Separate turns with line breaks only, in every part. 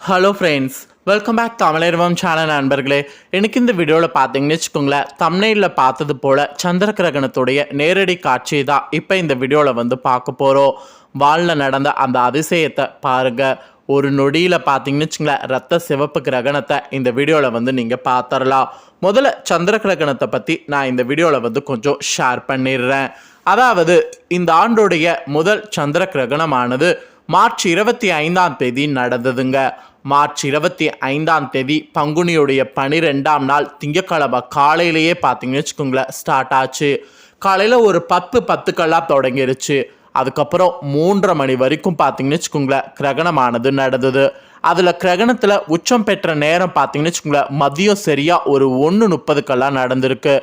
Hello friends welcome back Tamizharvam channel நண்பர்களே. எனக்கு இந்த வீடியோவில் பார்த்தீங்கன்னு வச்சுக்கோங்களேன் தமிழில் பார்த்தது போல் சந்திர கிரகணத்துடைய நேரடி காட்சி தான் இப்போ இந்த வீடியோவில் வந்து பார்க்க போகிறோம் வாழில் நடந்த அந்த அதிசயத்தை பாருங்கள் ஒரு நொடியில் பார்த்தீங்கன்னு வச்சுங்களேன் ரத்த சிவப்பு கிரகணத்தை இந்த வீடியோவில் வந்து நீங்கள் பார்த்துடலாம். முதல்ல சந்திர கிரகணத்தை பற்றி நான் இந்த வீடியோவில் வந்து கொஞ்சம் ஷேர் பண்ணிடுறேன். அதாவது இந்த ஆண்டுடைய முதல் சந்திர கிரகணமானது மார்ச் இருபத்தி ஐந்தாம் தேதி நடந்ததுங்க. மார்ச் இருபத்தி ஐந்தாம் தேதி பங்குனியுடைய பனிரெண்டாம் நாள் திங்கக்கிழமை காலையிலேயே பார்த்தீங்கன்னு வச்சுக்கோங்களேன் ஸ்டார்ட் ஆச்சு. காலையில் ஒரு பத்து பத்துக்கெல்லாம் தொடங்கிருச்சு. அதுக்கப்புறம் மூன்றரை மணி வரைக்கும் பார்த்தீங்கன்னு வச்சுக்கோங்களேன் கிரகணமானது நடந்தது. அதில் கிரகணத்தில் உச்சம் பெற்ற நேரம் பார்த்தீங்கன்னு வச்சுக்கோங்களேன் மதியம் சரியாக ஒரு ஒன்று முப்பதுக்கெல்லாம் நடந்திருக்கு.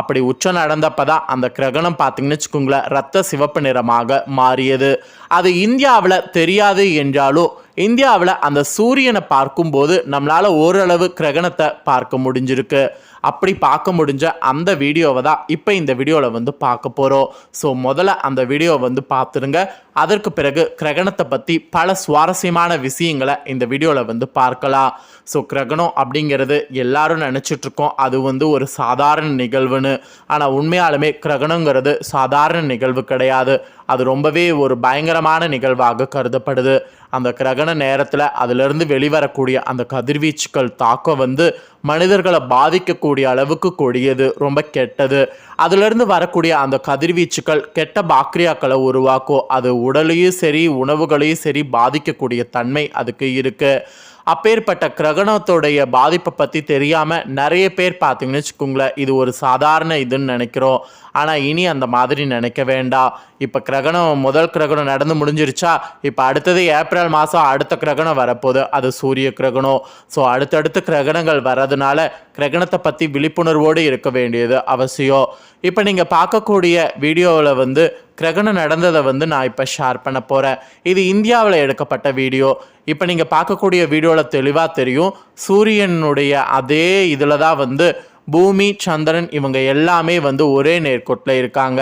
அப்படி உச்சம் நடந்தப்போ தான் அந்த கிரகணம் பார்த்தீங்கன்னு வச்சுக்கோங்களேன் ரத்த சிவப்பு நிறமாக மாறியது. அது இந்தியாவில் தெரியாது என்றாலும் இந்தியாவில் அந்த சூரியனை பார்க்கும்போது நம்மளால் ஓரளவு கிரகணத்தை பார்க்க முடிஞ்சிருக்கு. அப்படி பார்க்க முடிஞ்ச அந்த வீடியோவை தான் இப்போ இந்த வீடியோவில் வந்து பார்க்க போகிறோம். ஸோ முதல்ல அந்த வீடியோவை வந்து பார்த்துருங்க. அதற்கு பிறகு கிரகணத்தை பற்றி பல சுவாரஸ்யமான விஷயங்களை இந்த வீடியோவில் வந்து பார்க்கலாம். ஸோ கிரகணம் அப்படிங்கிறது எல்லாரும் நினச்சிட்ருக்கோம் அது வந்து ஒரு சாதாரண நிகழ்வுன்னு. ஆனால் உண்மையாலுமே கிரகணங்கிறது சாதாரண நிகழ்வு கிடையாது. அது ரொம்பவே ஒரு பயங்கரமான நிகழ்வாக கருதப்படுது. அந்த கிரகண நேரத்தில் அதிலிருந்து வெளிவரக்கூடிய அந்த கதிர்வீச்சுக்கள் தாக்கம் வந்து மனிதர்களை பாதிக்கக்கூடிய அளவுக்கு கொடியது ரொம்ப கெட்டது. அதிலிருந்து வரக்கூடிய அந்த கதிர்வீச்சுக்கள் கெட்ட பாக்டீரியாக்களை உருவாக்கும். அது உடலையும் சரி உணவுகளையும் சரி பாதிக்கக்கூடிய தன்மை அதுக்கு இருக்குது அப்பேற்பட்ட கிரகணத்தோடைய பாதிப்பை பற்றி தெரியாமல் நிறைய பேர் பார்த்தீங்கன்னு வச்சுக்கோங்களேன் இது ஒரு சாதாரண இதுன்னு நினைக்கிறோம். ஆனால் இனி அந்த மாதிரி நினைக்க வேண்டாம். இப்போ கிரகணம் முதல் கிரகணம் நடந்து முடிஞ்சிருச்சா? இப்போ அடுத்தது ஏப்ரல் மாதம் அடுத்த கிரகணம் வரப்போகுது. அது சூரிய கிரகணம். ஸோ அடுத்தடுத்து கிரகணங்கள் வர்றதுனால கிரகணத்தை பற்றி விழிப்புணர்வோடு இருக்க வேண்டியது அவசியம். இப்போ நீங்கள் பார்க்கக்கூடிய வீடியோவில் வந்து கிரகணம் நடந்ததை வந்து நான் இப்போ ஷேர் பண்ண போகிறேன் இது இந்தியாவில் எடுக்கப்பட்ட வீடியோ இப்போ நீங்கள் பார்க்கக்கூடிய வீடியோவில் தெளிவாக தெரியும். சூரியனுடைய அதே இதில் தான் வந்து பூமி சந்திரன் இவங்க எல்லாமே வந்து ஒரே நேர்கோட்டில் இருக்காங்க.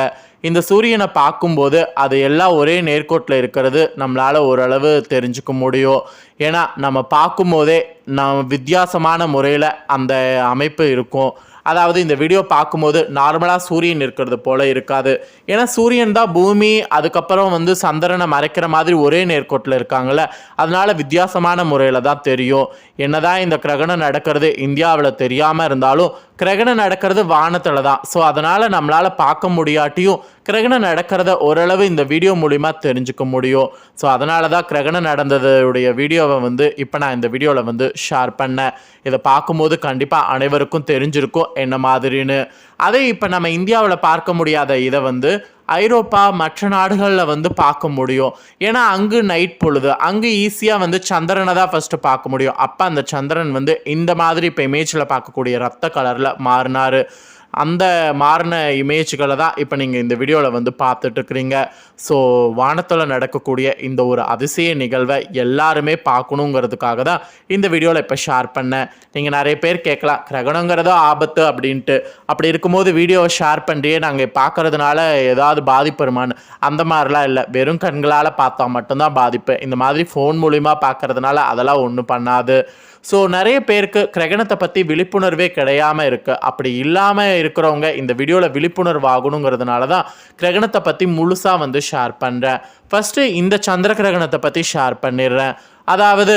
இந்த சூரியனை பார்க்கும்போது அது எல்லாம் ஒரே நேர்கோட்டில் இருக்கிறது நம்மளால் ஓரளவு தெரிஞ்சுக்க முடியும். ஏன்னா நம்ம பார்க்கும்போதே நம் வித்தியாசமான முறையில் அந்த அமைப்பு இருக்கும். அதாவது இந்த வீடியோ பார்க்கும்போது நார்மலாக சூரியன் இருக்கிறது போல இருக்காது. ஏன்னா சூரியன் தான் பூமி அதுக்கப்புறம் வந்து சந்திரனை மறைக்கிற மாதிரி ஒரே நேர்கோட்டில் இருக்காங்கள அதனால் வித்தியாசமான முறையில் தான் தெரியும். என்னதான் இந்த கிரகணம் நடக்கிறது இந்தியாவில் தெரியாமல் இருந்தாலும் கிரகணம் நடக்கிறது வானத்தில் தான். ஸோ அதனால் நம்மளால் பார்க்க முடியாட்டியும் கிரகணம் நடக்கிறத ஓரளவு இந்த வீடியோ மூலிமா தெரிஞ்சுக்க முடியும். ஸோ அதனால தான் கிரகணம் நடந்ததுடைய வீடியோவை வந்து இப்போ நான் இந்த வீடியோவில் வந்து ஷேர் பண்ணேன். இதை பார்க்கும்போது கண்டிப்பாக அனைவருக்கும் தெரிஞ்சிருக்கும் என்ன மாதிரின்னு. அதே இப்போ நம்ம இந்தியாவில் பார்க்க முடியாத இதை வந்து ஐரோப்பா மற்ற நாடுகளில் வந்து பார்க்க முடியும். ஏன்னா அங்கு நைட் பொழுது அங்கு ஈஸியாக வந்து சந்திரனை தான் ஃபஸ்ட்டு பார்க்க முடியும். அப்போ அந்த சந்திரன் வந்து இந்த மாதிரி இப்போ இமேஜில் பார்க்கக்கூடிய ரத்த கலரில் மாறினார். அந்த மாறின இமேஜ்களை தான் இப்போ நீங்கள் இந்த வீடியோவில் வந்து பார்த்துட்ருக்குறீங்க ஸோ வானத்தில் நடக்கக்கூடிய இந்த ஒரு அதிசய நிகழ்வை எல்லாருமே பார்க்கணுங்கிறதுக்காக தான் இந்த வீடியோவில் இப்போ ஷேர் பண்ணேன். நீங்கள் நிறைய பேர் கேட்கலாம் கிரகணங்கிறதோ ஆபத்து அப்படின்ட்டு. அப்படி இருக்கும்போது வீடியோவை ஷேர் பண்ணியே நாங்கள் பார்க்கறதுனால ஏதாவது பாதிப்பு வருமானு அந்த மாதிரிலாம் இல்லை. வெறும் கண்களால் பார்த்தா மட்டும்தான் பாதிப்பு. இந்த மாதிரி ஃபோன் மூலிமா பார்க்கறதுனால அதெல்லாம் ஒன்றும் பண்ணாது. ஸோ நிறைய பேருக்கு கிரகணத்தை பற்றி விழிப்புணர்வே கிடையாமல் இருக்குது அப்படி இல்லாமல் இருக்கிறவங்க இந்த வீடியோவில் விழிப்புணர்வு ஆகணுங்கிறதுனால தான் கிரகணத்தை பற்றி முழுசாக வந்து ஷேர் பண்ணுறேன் ஃபஸ்ட்டு இந்த சந்திர கிரகணத்தை பற்றி ஷேர் பண்ணிடுறேன். அதாவது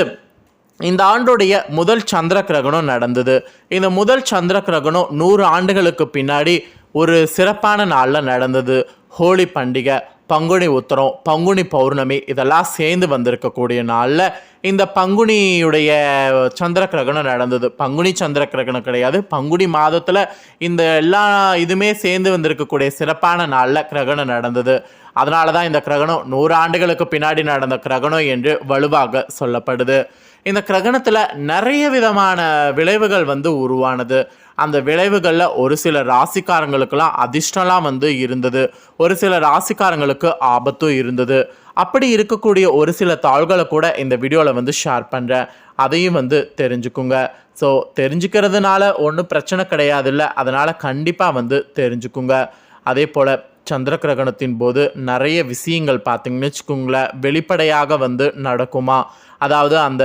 இந்த ஆண்டுடைய முதல் சந்திர கிரகணம் நடந்தது. இந்த முதல் சந்திர கிரகணம் நூறு ஆண்டுகளுக்கு பின்னாடி ஒரு சிறப்பான நாளில் நடந்தது. ஹோலி பண்டிகை. பங்குனி உத்தரம் பங்குனி பௌர்ணமி இதெல்லாம் சேர்ந்து வந்திருக்கக்கூடிய நாளில் இந்த பங்குனியுடைய சந்திர கிரகணம் நடந்தது. பங்குனி சந்திர கிரகணம் கிடையாது. பங்குனி மாதத்தில் இந்த எல்லா இதுவுமே சேர்ந்து வந்திருக்கக்கூடிய சிறப்பான நாளில் கிரகணம் நடந்தது. அதனால தான் இந்த கிரகணம் நூறு ஆண்டுகளுக்கு பின்னாடி நடந்த கிரகணம் என்று வலுவாக சொல்லப்படுது. இந்த கிரகணத்தில் நிறைய விதமான விளைவுகள் வந்து உருவானது. அந்த விளைவுகளில் ஒரு சில ராசிக்காரங்களுக்கெல்லாம் அதிர்ஷ்டம்லாம் வந்து இருந்தது. ஒரு சில ராசிக்காரங்களுக்கு ஆபத்தும் இருந்தது. அப்படி இருக்கக்கூடிய ஒரு சில தாள்களை கூட இந்த வீடியோவில் வந்து ஷேர் பண்ணுறேன் அதையும் வந்து தெரிஞ்சுக்குங்க. ஸோ தெரிஞ்சுக்கிறதுனால ஒன்றும் பிரச்சனை கிடையாதுல்ல. அதனால் கண்டிப்பாக வந்து தெரிஞ்சுக்குங்க. அதே போல் சந்திர கிரகணத்தின் போது நிறைய விஷயங்கள் பார்த்தீங்கன்னு வச்சுக்கோங்களேன் வெளிப்படையாக வந்து நடக்குமா? அதாவது அந்த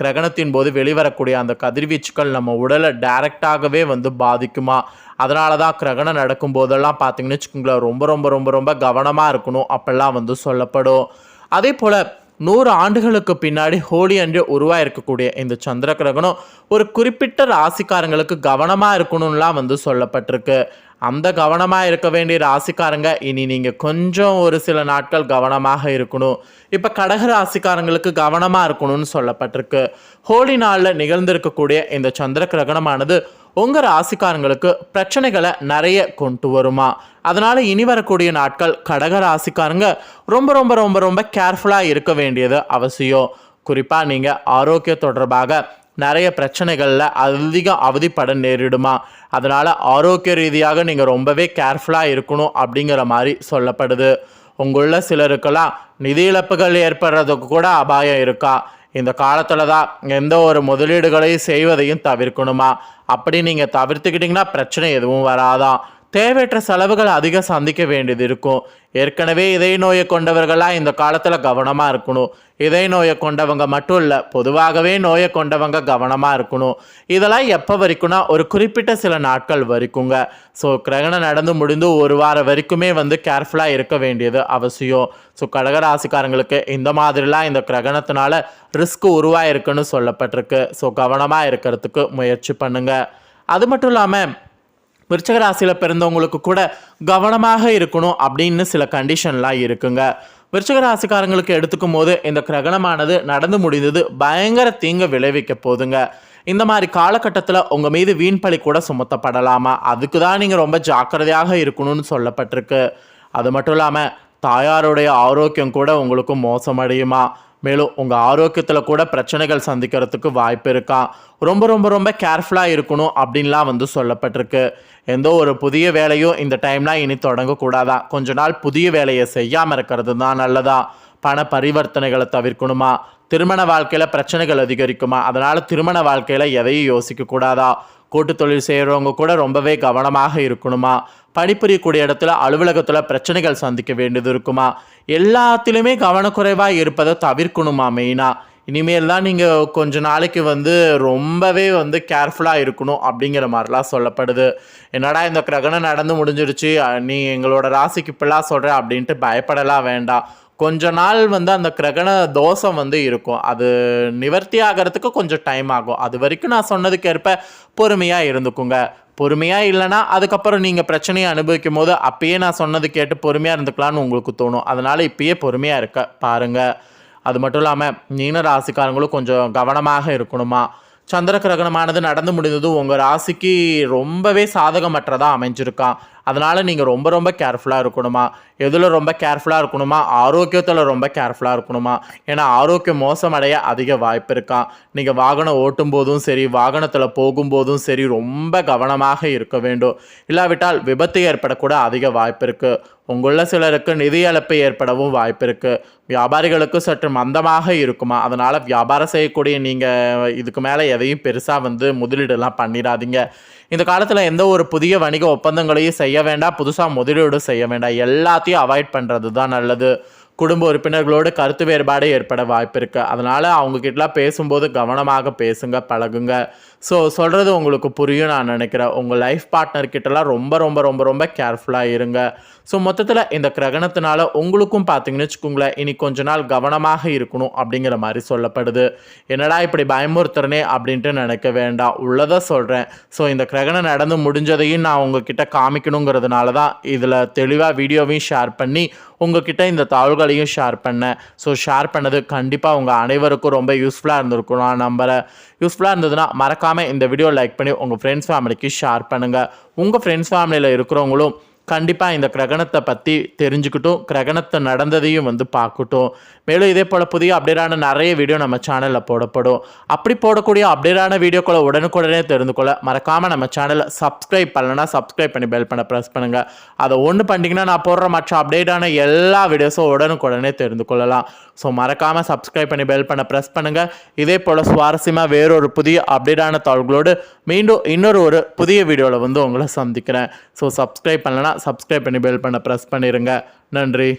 கிரகணத்தின் போது வெளிவரக்கூடிய அந்த கதிர்வீச்சுக்கள் நம்ம உடலை டைரெக்டாகவே வந்து பாதிக்குமா? அதனால தான் கிரகணம் நடக்கும் போதெல்லாம் பார்த்தீங்கன்னு வச்சுக்கோங்களேன் ரொம்ப ரொம்ப ரொம்ப ரொம்ப கவனமாக இருக்கணும் அப்போல்லாம் வந்து சொல்லப்படும். அதே போல் நூறு ஆண்டுகளுக்கு பின்னாடி ஹோலி அன்று உருவாயிருக்கக்கூடிய இந்த சந்திர கிரகணம் ஒரு குறிப்பிட்ட ராசிக்காரங்களுக்கு கவனமாக இருக்கணும்லாம் வந்து சொல்லப்பட்டிருக்கு. அந்த கவனமாக இருக்க வேண்டிய ராசிக்காரங்க இனி நீங்கள் கொஞ்சம் ஒரு சில நாட்கள் கவனமாக இருக்கணும். இப்போ கடக ராசிக்காரங்களுக்கு கவனமாக இருக்கணும்னு சொல்லப்பட்டிருக்கு. ஹோலி நாளில் நிகழ்ந்திருக்கக்கூடிய இந்த சந்திர கிரகணமானது உங்கள் ராசிக்காரங்களுக்கு பிரச்சனைகளை நிறைய கொண்டு வருமா? அதனால் இனி வரக்கூடிய நாட்கள் கடக ராசிக்காரங்க ரொம்ப ரொம்ப ரொம்ப ரொம்ப கேர்ஃபுல்லாக இருக்க வேண்டியது அவசியம். குறிப்பாக நீங்கள் ஆரோக்கிய தொடர்பாக நிறைய பிரச்சனைகளில் அதிகம் அவதிப்பட நேரிடுமா? அதனால் ஆரோக்கிய ரீதியாக நீங்கள் ரொம்பவே கேர்ஃபுல்லாக இருக்கணும் அப்படிங்கிற மாதிரி சொல்லப்படுது. உங்களுள்ள சிலருக்கெல்லாம் நிதி இழப்புகள் ஏற்படுறதுக்கு கூட அபாயம் இருக்கா? இந்த காலத்தில் தான் எந்த ஒரு முதலீடுகளையும் செய்வதையும் தவிர்க்கணுமா? அப்படி நீங்கள் தவிர்த்துக்கிட்டிங்கன்னா பிரச்சனை எதுவும் வராதான் தேவையற்ற செலவுகள் அதிகம் சந்திக்க வேண்டியது இருக்கும். ஏற்கனவே இதய நோயை கொண்டவர்களாக இந்த காலத்தில் கவனமாக இருக்கணும். இதய நோயை கொண்டவங்க மட்டும் இல்லை பொதுவாகவே நோயை கொண்டவங்க கவனமாக இருக்கணும். இதெல்லாம் எப்போ வரைக்கும்னா ஒரு குறிப்பிட்ட சில நாட்கள் வரைக்குங்க. ஸோ கிரகணம் நடந்து முடிந்து ஒரு வாரம் வரைக்குமே வந்து கேர்ஃபுல்லாக இருக்க வேண்டியது அவசியம். ஸோ கடகராசிக்காரங்களுக்கு இந்த மாதிரிலாம் இந்த கிரகணத்தினால ரிஸ்க் உருவாயிருக்குன்னு சொல்லப்பட்டிருக்கு. ஸோ கவனமாக இருக்கிறதுக்கு முயற்சி பண்ணுங்கள் அது மட்டும் இல்லாமல் விருச்சக ராசியில் பிறந்தவங்களுக்கு கூட கவனமாக இருக்கணும் அப்படின்னு சில கண்டிஷன்லாம் இருக்குங்க. விருச்சக ராசிக்காரங்களுக்கு எடுத்துக்கும் போது இந்த கிரகணமானது நடந்து முடிந்தது பயங்கர தீங்க விளைவிக்க போதுங்க. இந்த மாதிரி காலகட்டத்தில் உங்கள் மீது வீண் பழி கூட சுமத்தப்படலாமா? அதுக்கு தான் நீங்கள் ரொம்ப ஜாக்கிரதையாக இருக்கணும்னு சொல்லப்பட்டிருக்கு. அது மட்டும் இல்லாமல் தாயாருடைய ஆரோக்கியம் கூட உங்களுக்கு மோசமடையுமா? மேலும் உங்கள் ஆரோக்கியத்தில் கூட பிரச்சனைகள் சந்திக்கிறதுக்கு வாய்ப்பு இருக்கா? ரொம்ப ரொம்ப ரொம்ப கேர்ஃபுல்லாக இருக்கணும் அப்படின்லாம் வந்து சொல்லப்பட்டிருக்கு. எந்த ஒரு புதிய வேலையும் இந்த டைம்லாம் இனி தொடங்கக்கூடாதா? கொஞ்ச நாள் புதிய வேலையை செய்யாமல் இருக்கிறது தான் நல்லதா? பண பரிவர்த்தனைகளை தவிர்க்கணுமா? திருமண வாழ்க்கையில் பிரச்சனைகள் அதிகரிக்குமா? அதனால் திருமண வாழ்க்கையில் எதையும் யோசிக்கக்கூடாதா? கூட்டு தொழில் செய்கிறவங்க கூட ரொம்பவே கவனமாக இருக்கணுமா? பணிபுரியக்கூடிய இடத்துல அலுவலகத்தில் பிரச்சனைகள் சந்திக்க வேண்டியது இருக்குமா? எல்லாத்திலுமே கவனக்குறைவாக இருப்பதை தவிர்க்கணுமா மெயினாக இனிமேல்லாம் நீங்கள் கொஞ்ச நாளைக்கு வந்து ரொம்பவே வந்து கேர்ஃபுல்லாக இருக்கணும் அப்படிங்கிற மாதிரிலாம் சொல்லப்படுது. என்னடா இந்த கிரகணம் நடந்து முடிஞ்சிருச்சு நீ எங்களோட ராசிக்கு இப்படிலாம் சொல்கிற அப்படின்ட்டு பயப்படலாம் வேண்டாம். கொஞ்ச நாள் வந்து அந்த கிரகண தோஷம் வந்து இருக்கும். அது நிவர்த்தி ஆகிறதுக்கு கொஞ்சம் டைம் ஆகும். அது வரைக்கும் நான் சொன்னதுக்கு ஏற்ப பொறுமையாக இருந்துக்குங்க. பொறுமையாக இல்லைன்னா அதுக்கப்புறம் நீங்கள் பிரச்சனையை அனுபவிக்கும் போது அப்பயே நான் சொன்னது கேட்டு பொறுமையாக இருந்துக்கலாம்னு உங்களுக்கு தோணும். அதனால் இப்பயே பொறுமையாக இருக்க பாருங்கள் அது மட்டும் இல்லாமல் மீன ராசிக்காரங்களும் கொஞ்சம் கவனமாக இருக்கணுமா? சந்திர கிரகணமானது நடந்து முடிந்தது உங்கள் ராசிக்கு ரொம்பவே சாதகமற்றதாக அமைஞ்சிருக்கான் அதனால் நீங்கள் ரொம்ப ரொம்ப கேர்ஃபுல்லாக இருக்கணுமா? எதில் ரொம்ப கேர்ஃபுல்லாக இருக்கணுமா? ஆரோக்கியத்தில் ரொம்ப கேர்ஃபுல்லாக இருக்கணுமா? ஏன்னா ஆரோக்கியம் மோசமடைய அதிக வாய்ப்பு இருக்கான் நீங்கள் வாகனம் ஓட்டும் போதும் சரி வாகனத்தில் போகும்போதும் சரி ரொம்ப கவனமாக இருக்க வேண்டும். இல்லாவிட்டால் விபத்து ஏற்படக்கூட அதிக வாய்ப்பு இருக்குது உங்களில் சிலருக்கு நிதி இழப்பு ஏற்படவும் வாய்ப்பு இருக்குது வியாபாரிகளுக்கு சற்று மந்தமாக இருக்குமா? அதனால் வியாபாரம் செய்யக்கூடிய நீங்கள் இதுக்கு மேலே எதையும் பெருசாக வந்து முதலீடுலாம் பண்ணிடாதீங்க. இந்த காலத்தில் எந்த ஒரு புதிய வணிக ஒப்பந்தங்களையும் செய்ய வேண்டாம். புதுசாக முதலீடு செய்ய வேண்டாம். எல்லாத்தையும் அவாய்ட் பண்ணுறது தான் நல்லது. குடும்ப உறுப்பினர்களோடு கருத்து வேறுபாடு ஏற்பட வாய்ப்பு இருக்குது அதனால் அவங்கக்கிட்டலாம் பேசும்போது கவனமாக பேசுங்க பழகுங்க. ஸோ சொல்கிறது உங்களுக்கு புரியும் நான் நினைக்கிறேன். உங்கள் லைஃப் பார்ட்னர்கிட்டலாம் ரொம்ப ரொம்ப ரொம்ப ரொம்ப கேர்ஃபுல்லாக இருங்க. ஸோ மொத்தத்தில் இந்த கிரகணத்தினால உங்களுக்கும் பார்த்தீங்கன்னு வச்சுக்கோங்களேன் இனி கொஞ்ச நாள் கவனமாக இருக்கணும் அப்படிங்கிற மாதிரி சொல்லப்படுது. என்னடா இப்படி பயமுறுத்துறனே அப்படின்ட்டு நினைக்க வேண்டாம். உள்ளதை சொல்கிறேன் ஸோ இந்த கிரகணம் நடந்து முடிஞ்சதையும் நான் உங்ககிட்ட காமிக்கணுங்கிறதுனால தான் இதில் தெளிவாக வீடியோவையும் ஷேர் பண்ணி உங்ககிட்ட இந்த தகவல்களையும் ஷேர் பண்ணேன் ஸோ ஷேர் பண்ணது கண்டிப்பாக உங்கள் அனைவருக்கும் ரொம்ப யூஸ்ஃபுல்லாக இருந்திருக்கும். நான் நம்புகிறேன் யூஸ்ஃபுல்லாக இருந்ததுன்னா மறக்காமல் இந்த வீடியோ லைக் பண்ணி உங்கள் ஃப்ரெண்ட்ஸ் ஃபேமிலிக்கு ஷேர் பண்ணுங்கள் உங்கள் ஃப்ரெண்ட்ஸ் ஃபேமிலியில் இருக்கிறவங்களும் கண்டிப்பாக இந்த கிரகணத்தை பற்றி தெரிஞ்சுக்கிட்டும் கிரகணத்தை நடந்ததையும் வந்து பார்க்கட்டும். மேலும் இதே போல் புதிய அப்டேட்டான நிறைய வீடியோ நம்ம சேனலில் போடப்படும். அப்படி போடக்கூடிய அப்டேட்டான வீடியோக்களை உடனுக்குடனே தெரிந்து கொள்ள மறக்காமல் நம்ம சேனலை சப்ஸ்கிரைப் பண்ணலன்னா சப்ஸ்கிரைப் பண்ணி பெல் பண்ண ப்ரெஸ் பண்ணுங்கள் அதை ஒன்று பண்ணிட்டீங்கன்னா நான் போடுற மற்ற அப்டேட்டான எல்லா வீடியோஸும் உடனுக்குடனே தெரிந்து கொள்ளலாம். ஸோ மறக்காமல் சப்ஸ்கிரைப் பண்ணி பெல் பண்ண ப்ரெஸ் பண்ணுங்கள் இதே போல் சுவாரஸ்யமாக வேறொரு புதிய அப்டேட்டான தாள்களோடு மீண்டும் இன்னொரு ஒரு புதிய வீடியோவில் வந்து உங்களை சந்திக்கிறேன். ஸோ சப்ஸ்கிரைப் பண்ணலன்னா சப்ஸ்கிரைப் பண்ணி பெல் பண்ண ப்ரெஸ் பண்ணிடுங்க நன்றி.